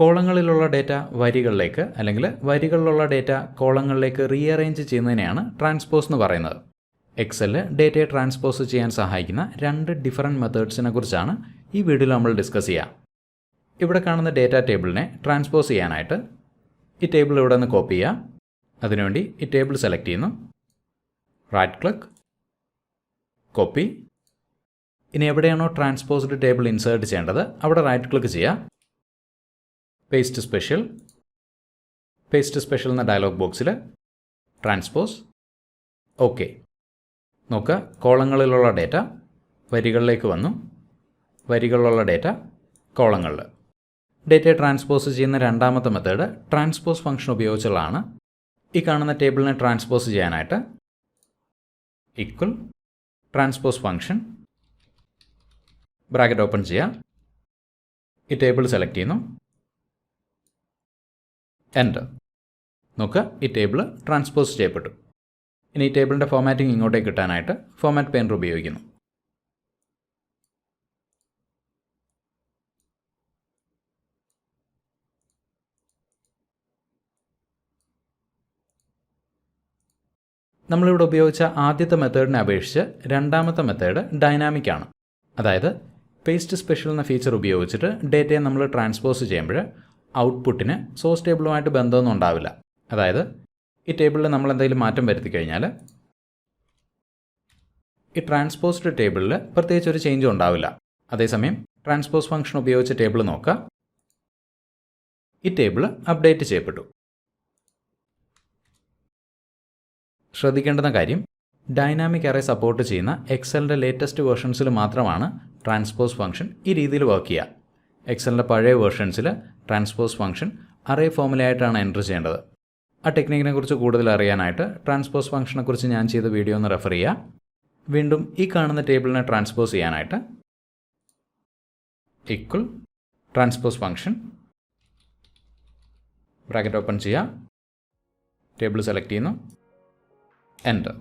കോളങ്ങളിലുള്ള data വരികളിലേക്ക് അല്ലെങ്കിൽ വരികളിലുള്ള ഡേറ്റ കോളങ്ങളിലേക്ക് റീഅറേഞ്ച് ചെയ്യുന്നതിനെയാണ് ട്രാൻസ്പോസ് എന്ന് പറയുന്നത്. എക്സലിൽ ഡേറ്റയെ ട്രാൻസ്പോസ് ചെയ്യാൻ സഹായിക്കുന്ന രണ്ട് ഡിഫറെന്റ് മെത്തേഡ്സിനെ കുറിച്ചാണ് ഈ വീഡിയോയിൽ നമ്മൾ ഡിസ്കസ് ചെയ്യുക ഇവിടെ കാണുന്ന ഡേറ്റ ടേബിളിനെ ട്രാൻസ്പോസ് ചെയ്യാനായിട്ട് ഈ ടേബിൾ ഇവിടെ നിന്ന് കോപ്പി ചെയ്യുക അതിനുവേണ്ടി ഈ ടേബിൾ സെലക്ട് ചെയ്യുന്നു. റൈറ്റ് ക്ലിക്ക് കോപ്പി ഇനി എവിടെയാണോ ട്രാൻസ്പോസ്ഡ് ടേബിൾ ഇൻസേർട്ട് ചെയ്യേണ്ടത് അവിടെ റൈറ്റ് ക്ലിക്ക് ചെയ്യുക പേസ്റ്റ് സ്പെഷ്യൽ പേസ്റ്റ് സ്പെഷ്യൽ എന്ന ഡയലോഗ് ബോക്സിൽ ട്രാൻസ്പോസ് ഓക്കെ നോക്കുക കോളങ്ങളിലുള്ള ഡേറ്റ വരികളിലേക്ക് വന്നു. വരികളിലുള്ള ഡേറ്റ കോളങ്ങളിൽ ഡേറ്റയെ ട്രാൻസ്പോസ് ചെയ്യുന്ന രണ്ടാമത്തെ മെത്തേഡ് ട്രാൻസ്പോസ് ഫംഗ്ഷൻ ഉപയോഗിച്ചുള്ളതാണ്. ഈ കാണുന്ന ടേബിളിനെ ട്രാൻസ്പോസ് ചെയ്യാനായിട്ട് equal transpose function bracket open ചെയ്യുക ഈ ടേബിൾ സെലക്ട് ചെയ്യുന്നു. എന്റർ നോക്കുക ഈ ടേബിൾ ട്രാൻസ്പോസ് ചെയ്യപ്പെട്ടു. ഇനി ഈ ടേബിളിന്റെ ഫോമാറ്റിംഗ് ഇങ്ങോട്ടേക്ക് കിട്ടാനായിട്ട് ഫോമാറ്റ് പെയിന്റർ ഉപയോഗിക്കുന്നു. നമ്മളിവിടെ ഉപയോഗിച്ച ആദ്യത്തെ മെത്തേഡിനെ അപേക്ഷിച്ച് രണ്ടാമത്തെ മെത്തേഡ് ഡൈനാമിക് ആണ്. അതായത് പേസ്റ്റ് സ്പെഷ്യൽ എന്ന ഫീച്ചർ ഉപയോഗിച്ചിട്ട് ഡേറ്റയെ നമ്മൾ ട്രാൻസ്പോസ് ചെയ്യുമ്പോൾ ഔട്ട്പുട്ടിന് സോഴ്സ് ടേബിളുമായിട്ട് ബന്ധമൊന്നും ഉണ്ടാവില്ല. അതായത് ഈ ടേബിളിൽ നമ്മൾ എന്തെങ്കിലും മാറ്റം വരുത്തി കഴിഞ്ഞാൽ ഈ ട്രാൻസ്പോസ്ഡ് ടേബിളിൽ പ്രത്യേകിച്ച് ഒരു ചേഞ്ചും ഉണ്ടാവില്ല. അതേസമയം ട്രാൻസ്പോസ് ഫംഗ്ഷൻ ഉപയോഗിച്ച ടേബിൾ നോക്കുക ഈ ടേബിൾ അപ്ഡേറ്റ് ചെയ്യപ്പെട്ടു. ശ്രദ്ധിക്കേണ്ടുന്ന കാര്യം ഡൈനാമിക് അറേ സപ്പോർട്ട് ചെയ്യുന്ന എക്സലിന്റെ ലേറ്റസ്റ്റ് വേർഷൻസിൽ മാത്രമാണ് ട്രാൻസ്പോസ് ഫംഗ്ഷൻ ഈ രീതിയിൽ വർക്ക് ചെയ്യുക. എക്സലിന്റെ പഴയ വേർഷൻസിൽ ട്രാൻസ്പോസ് ഫംഗ്ഷൻ അറേ ഫോമിലായിട്ടാണ് എന്റർ ചെയ്യേണ്ടത്. ആ ടെക്നിക്കിനെ കുറിച്ച് കൂടുതൽ അറിയാനായിട്ട് ട്രാൻസ്പോസ് ഫംഗ്ഷനെ കുറിച്ച് ഞാൻ ചെയ്ത വീഡിയോ ഒന്ന് റെഫർ ചെയ്യുക വീണ്ടും ഈ കാണുന്ന ടേബിളിനെ ട്രാൻസ്പോസ് ചെയ്യാനായിട്ട് equal transpose function bracket open ചെയ്യുക ടേബിൾ സെലക്ട് ചെയ്യുന്നു. എന്റർ